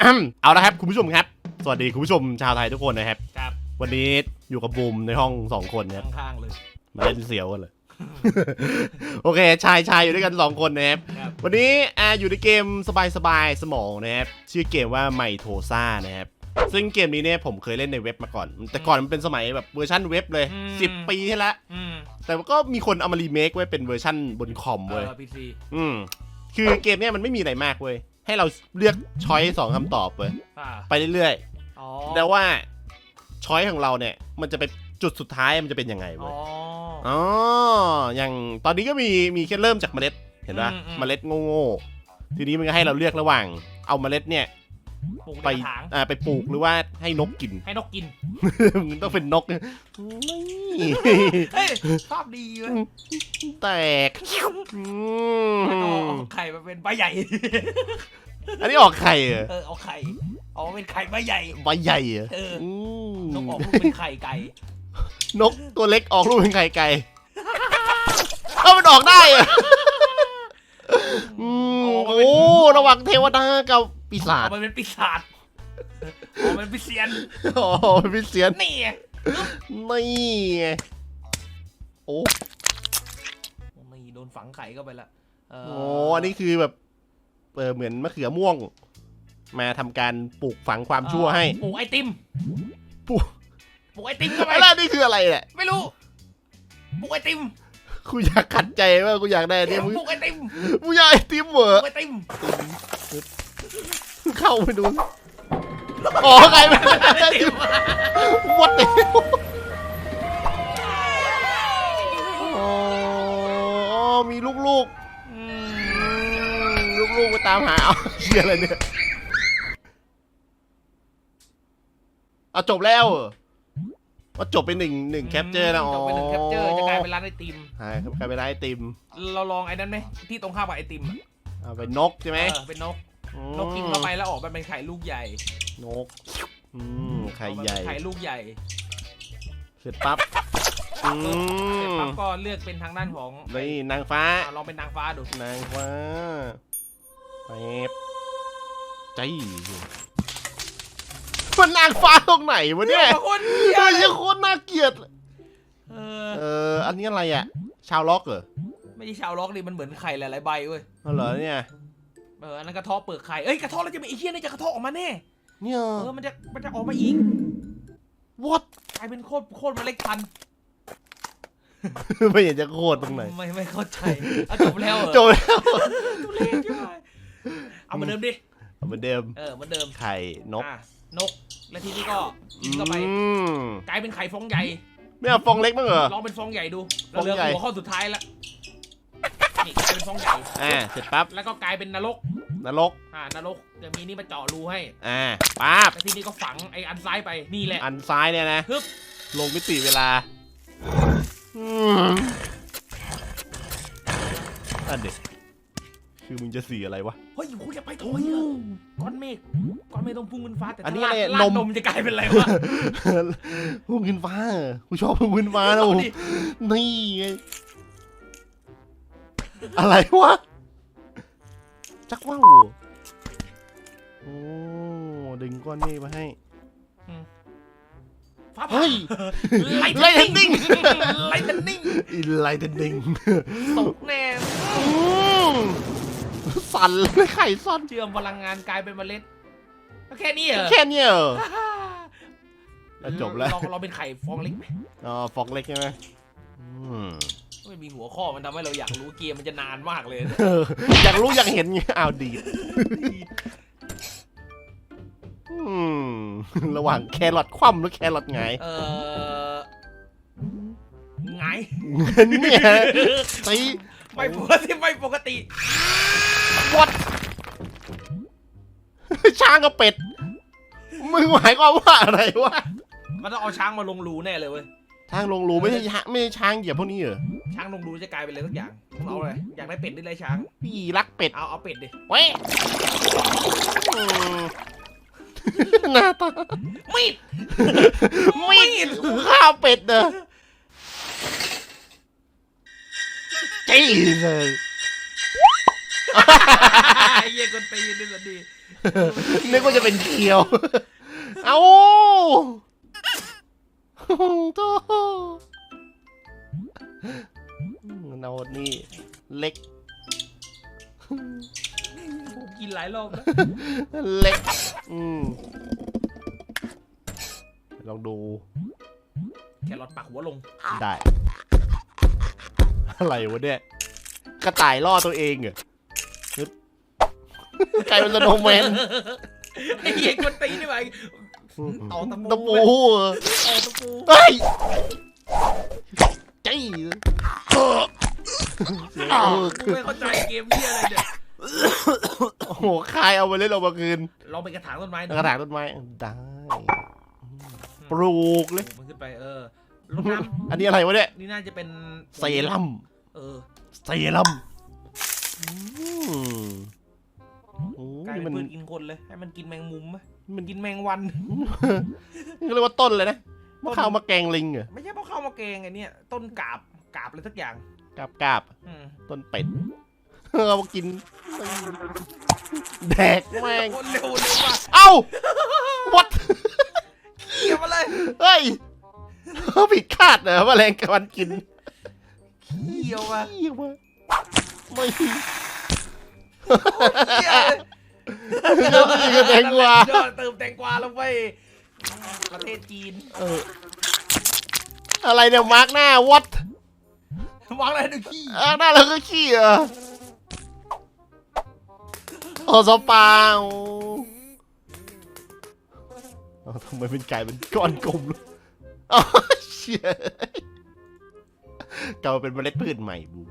เอาละครับคุณผู้ชมครับ สวัสดีคุณผู้ชมชาวไทยทุกคนนะครับ ครับวันนี้อยู่กับบูมในห้องสองคนนะครับข้างๆเลยมาเล่นเสียวกันเลย โอเคชายชายอยู่ด้วยกันสองคนนะครับ ครับวันนี้อ่าอยู่ในเกมสบายๆสมองนะครับชื่อเกมว่าไมโทซ่านะครับ ซึ่งเกมนี้เนี่ยผมเคยเล่นในเว็บมาก่อน แต่ก่อนมันเป็นสมัยแบบเวอร์ชันเว็บเลย10 ปีที่แล้ว อืมแต่ก็มีคนเอามารีเมคไว้เป็นเวอร์ชันบนคอมเอเว้ยอพีซีอืมคือเกมเนี้ยมันไม่มีอะไรมากเว้ย ให้เราเลือกช้อยสองคำตอบเว้ยอ่าไปเรื่อยอ๋อๆแต่ว่าช้อยของเราเนี่ย มันจะเป็นจุดสุดท้ายมันจะเป็นยังไงอ๋เว้อยอ๋อ อย่างตอนนี้ก็มีมีแค่เริ่มจากเมล็ด เห็นปะอืมอืม เมล็ดโง่ๆทีนี้มันก็ให้เราเลือกระหว่าง เอาเมล็ดเนี่ย ปลูกไปในกระถางอ่าไปปลูกหรือว่าให้นกกิน ให้นกกินมันต้องเป็นนกเนี่ยนี่เฮ้ยชอบดีเว้ยแตกอืมแล้วก็เอาไข่มาเป็นใบใหญ่ อันนี้ออกไข่เหรอเออเอาไข่เอามาเป็นไข่ใบใหญ่ ใบใหญ่เหรอเออมนกออกลูกเป็นไข่ไก่ นกตัวเล็กออกลูกเป็นไข่ไก่เอ้ามันออกได้เหรออืมโอ้ระหว่างเทวดากับ ปีศาจเอามาเป็นปีศาจเอามาเป็นปีเซียนโอ้เป็นปีเสียนนี่ไงนี่ไงโอ้นี่โดนฝังไข่เข้าไปละเออโหอันนี้คือแบบเออเหมือนมะเขือม่วง มาทำการปลูกฝังความชั่วให้ปลูกไอติมปลูกปลูกไอติมเข้าไปแล้วนี่คืออะไรเนี่ยไม่รู้ปลูกไอติมกูอยากขัดใจว่ากูอยากได้อันเดี๋เนี่ยยวมึงปลูกไอติมมึงอยากไอติมเหรปอลูกไอติม เข้าไปดูอ๋อใครไม่ได้ไอติมวัดเลยอ๋อมีลูกๆอืมอืมลูกๆไปตามหาเอาเชียอะไรเนี่ยเอาจบแล้วเหรอว่าจบไปหนึ่งหนึ่งแคปเจอร์แล้วอ๋อจบไปหนึ่งแคปเจอร์จะกลายเป็นร้านไอติมหายครับกลายเป็นร้านไอติม เราลองไอ้นั้นไหมที่ตรงข้ามกับไอติมอะเอาเป็นนกใช่ไหมเออเป็นนกอืม นกกินเข้าไปแล้วออกมาเป็นไข่ลูกใหญ่นกอืมไข่ใหญ่ออกมาเป็นไข่ลูกใหญ่เสร็จปั๊บอืเสร็จมปั๊บก็เลือกเป็นทางด้านของนี่นางฟ้า อะลองเป็นนางฟ้าดูนางฟ้าไปใจมันนางฟ้าตรงไหนวะเนี่ยบางคนเฮ้ยยังโคตรน่าเกลียด เออเออ อันนี้อะไรอะ ชาวล็อกเหรอไม่ใช่ชาวล็อกดิมันเหมือนไข่หลายๆใบเว้ย เอาเหรอเนี่ย เอออันนั้นกระเทาะเปลือกไข่เอ้ยกระเทาะแล้วจะมีไอ้เหี้ยนี่จะกระเทาะออกมาแน่เนี่ยเออมันจะมันจะออกมาอีก what กลายเป็นโคตรโคตรเมล็ดพันธุ์ไม่เห็นจะโคตรตรงไหนไม่ไม่เข้าใจอะจบแล้วเหรอจบแล้วทุเรศใช่ไหมเอาเหมือนเดิมดิเอาเหมือนเดิมเออเหมือนเดิมไข่นกอะนกและทีนี้ก็กินเข้าไปอืมกลายเป็นไข่ฟองใหญ่ ไม่เอาฟองเล็กบ้างเหรอลองเป็นฟองใหญ่ดูฟองเหลือใหญ่หัวข้อสุดท้ายแล้ว นี่กลายเป็นฟองใหญ่อ่าเสร็จปั๊บแล้วก็กลายเป็นนรกนรกอ่านรกจะมีนี่มาเจาะรูให้อ่าปั๊บแล้วทีนี้ก็ฝังไอ้อันซ้ายไปนี่แหละอันซ้ายเนี่ยนะฮึบลงมิติเวลาอืมอันเด็กคือมึงจะสีอะไรวะเฮ้ยคุณจะไปถอยเหรอก้อนเมฆก้อนเมฆต้องพุ่งขึ้นฟ้าแต่อันนี้ถ้าอะไรลาดนลาดมนมจะกลายเป็นอะไรวะพุ่งขึ้นฟ้าเหรอกูชอบพุ่งขึ้นฟ้านะเอาผมดินี่ไง อะไรวะ จักว่าวโอ้ดึงก้อนเมฆมาให้ ฟ้าผ่าเฮ้ย ไลไลท์ท์เทเทนนนิ่นิ่งงไลท์เทนนิ่งอินไลท์เทนนิ่งตกแน่สั่นเลยไข่สั่นเชื่อมพลังงานกลายเป็นเมล็ดก็แค่นี้เหรอแค่เนี้ยเหรอ แล้วจบแล้วลองลองเป็นไข่ฟองเล็กไหมอ๋อฟอกเล็กใช่ไหมอืม ไม่มีหัวข้อมันทำให้เราอยากรู้เกมมันจะนานมากเลยเอออยากรู้อยากเห็นไงอ้าวดีดอืมระหว่างแครอทคว่ำหรือแครอทไงายเออไงเนี่ยตีไม่ปกติไม่ปกติ วัดช้างกับเป็ดมึงหมายความว่าอะไรวะมันต้องเอาช้างมาลงรูแน่เลยเว้ย ช้างลงรูไม่ใช่ช้างไม่ใช่ช้างเหยียบพวกนี้เหรอ ช้างลงรูจะกลายเป็นอะไรสักอย่างมึงเอาเลยอยากได้เป็ดได้เลยช้าง พี่รักเป็ดเอาเอาเป็ดดิ เว้ยอืมหน้าตามีด มีดข้าวเป็ดเนอะจี้เลยไอ้เหี้ยคนตีนนี่สันดีนึกว่าจะเป็นเขียว เอาโธ่เรานี่เล็กผมกินหลายรอบแล้วเล็ก อืมลองดู แครอทปักหัวลง ได้ อะไรวะเนี่ย กระต่ายล่อตัวเองเหรอฮึบกลายเป็นสโนว์แมนไอ้เหี้ยคนตีนี่หว่าเอาตะตะปูปูเหรอเอาตะปู เฮ้ย จี้เออเสียงเออกูไม่เข้าใจเกมเหี้ยอะไรเนี่ยโอ้โหคายเอาไปเล่นเอามาคืนลองไปกระถางต้นไม้ดูกระถางต้นไม้ได้ปลูกเลย มันขึ้นไปเออรดน้อันนี้อะไรวะเนี่ยำนี่น่าจะเป็นเซรั่มเออเซรั่มอืมโอ้กลายนี่เป็มันนพืชกินคนเลย ให้มันกินแมงมุมไหมมันกินแมงวันนี่เรียกว่าต้นเลยนะ มะขาวมาแกงลิงเหรอไม่ใช่เพราะเข้าวมาแกงไอ้เนี่ยต้นกาบกาบอะไรสักอย่าง กาบกาบอืมต้นเป็ด เอามากิน แดกแม่งคนเร็วเร็วว่ะเอ้า วัดเกี่ยวมาเลยเฮ้ยผิดคาดเหรอแมลงวันกินเกี่ยวมาเหี้ยมาไม่เกี่ยวเลยนี่ก็แตงกวายอดเติมแตงกวาลงไป ประเทศจีนเออ อะไรเนี่ยมาร์กหน้าวัดวางอะไรดูขี้อ่าหน้าแล้วก็ขี้เหรอโอสปาโอ้เอาทำไมเป็นไก่เป็นก้อนกลมเลยอ๋อเชี่ยเกาเป็นเมล็ดพืชใหม่บูม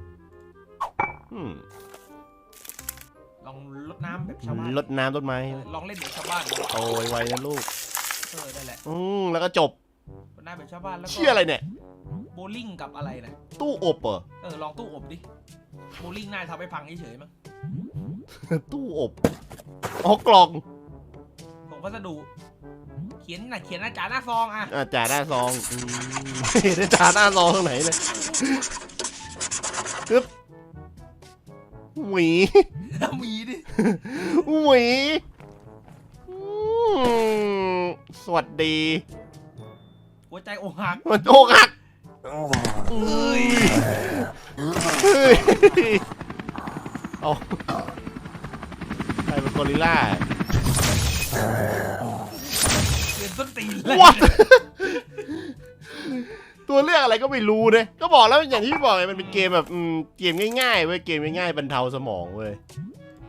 อืมลองลดน้ำแบบชาวบ้านรดน้ำต้นไม้เออลองเล่นแบบชาวบ้านดูโตไวๆนะลูกเออได้แหละอืมแล้วก็จบลดน้ำแบบชาวบ้านแล้วก็เชี่ยอะไรเนี่ย โบลิ่งกับอะไรนะตู้อบเหรอ เออลองตู้อบดิโบลิ่งน่าจะทำให้พังเฉยๆมั้งตู้อบอ๋อกล่องส่งพัสดุเขียนน่ะเขียนหน้าจาหน้าซองอะอาจ่าหน้าซองอืมไม่เห็นได้จ่าหน้าซองตรงไหนเลยปึ๊บหวีมีดิหวี สวัสดี หัวใจอกหักมันโอกหักเอ้ยเฮ้ยเอาใครเป็นกอริลล่าเรียนต้นตีนเลย What ตัวเลือกอะไรก็ไม่รู้เนี่ยก็บอกแล้วอย่างที่พี่บอกไงมันเป็นเกมแบบอืมเกมง่ายๆเว้ยเกมง่ายๆบรรเทาสมองเว้ย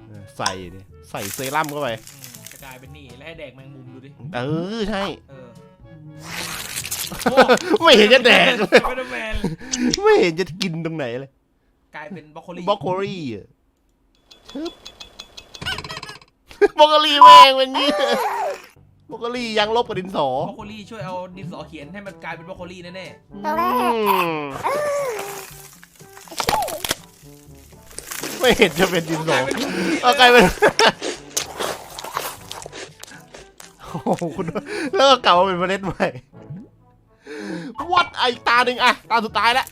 เออใส่เนี่ยใส่เซรั่มเข้าไปอืมจะ กลายเป็นนี่แล้วให้แดกแมงมุมดูดิเออใช่ เออไม่เห็นจะแดกเลย สไปเดอร์แมนไม่เห็นจะกินตรงไหนเลยกลายเป็นบรอกโคลีบล็อกโคลี่อะฮึบบล็อกโคลี่แม่งเป็นงี้บล็อกโคลี่ยังลบกับดินสอบรอกโคลีช่วยเอาดินสอเขียนให้มันกลายเป็นบรอกโคลีแน่อืมไม่เห็นจะเป็นดินๆสกลาอยเป็น เอากลายเป็น โอ้โหคุณแล้วก็กลับมาเป็นเมล็ดใหม่วัดไอตาหนึ่งอะตาสุดท้ายแล้ว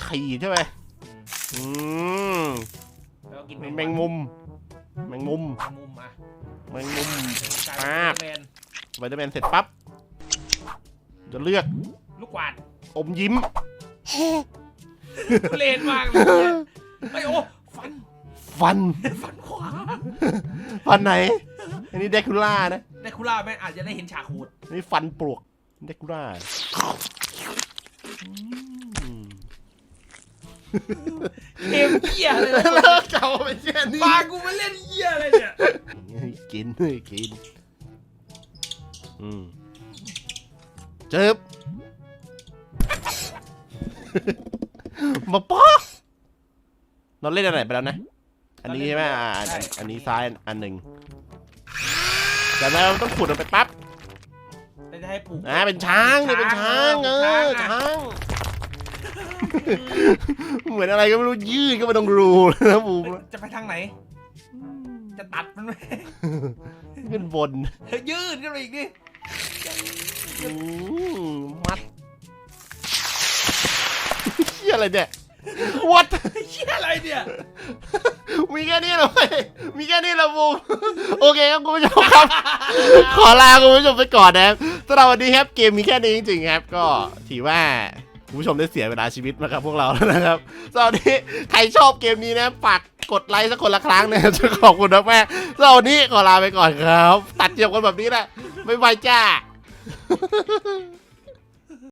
ฉีดใช่ไหมอืมแล้วก็กินแมงมุม แมงมุมแมงมุมอะแมงมุมกลายเป็นสไปเดอร์แมนสไปเดอร์แมนเสร็จปั๊บ จะเลือก ลูกกวาด อมยิ้มทุเรศมากเลยเนี่ยไอ้ยโอ้ฟัน ฟัน ฟันขวา ฟันไหน อันนี้เดคูล่านะ แต่คุล่าแม่งอาจจะได้เห็นฉากโหดอันนี่ฟันปลวกเดคูล่าอืมเกมเหี้ยเลยนะแล้วเก่าไปเช่นนี้ปากูมาเล่นเหี้ยอะไรเนี่ยกินกินอืมเจ็บมาป๊อกเราเล่นอะไรไปแล้วนะ อันนี้ใช่ไหมอ่าอันอันอันนี้ซ้ายอันหนึ่ง แต่เราต้องขุดมันไปปั๊บแต่จะให้ปลูกอ่าเป็นช้างนี่เป็นช้างเออช้างอะช้าง เหมือนอะไรก็ไม่รู้ยืดก็ไม่ต้องรูเลยนะบูมจะไปทางไหน จะตัดมันไหมขึ้นบนยืดขึ้นไปอีกดิอืมมัดเฮียอะไรเนี่ย what เชี่ยอะไรเนี่ย มีแค่นี้เลยมีแค่นี้ละบูมโอเคครับคุณผู้ชมครับ ขอลาคุณผู้ชมไปก่อนนะครับสำหรับวันนี้ครับเกมมีแค่นี้จริงๆครับ ก็ถือว่าคุณผู้ชมได้เสียเวลาชีวิตมากับพวกเราแล้วนะครับสำหรับวันนี้ใครชอบเกมนี้นะฝากกดไลค์สักคนละครั้งนะครับจะขอบคุณมากๆสำหรับวันนี้ขอลาไปก่อนครับ ตัดเจียบกันแบบนี้แหละบ๊ายบายจ้า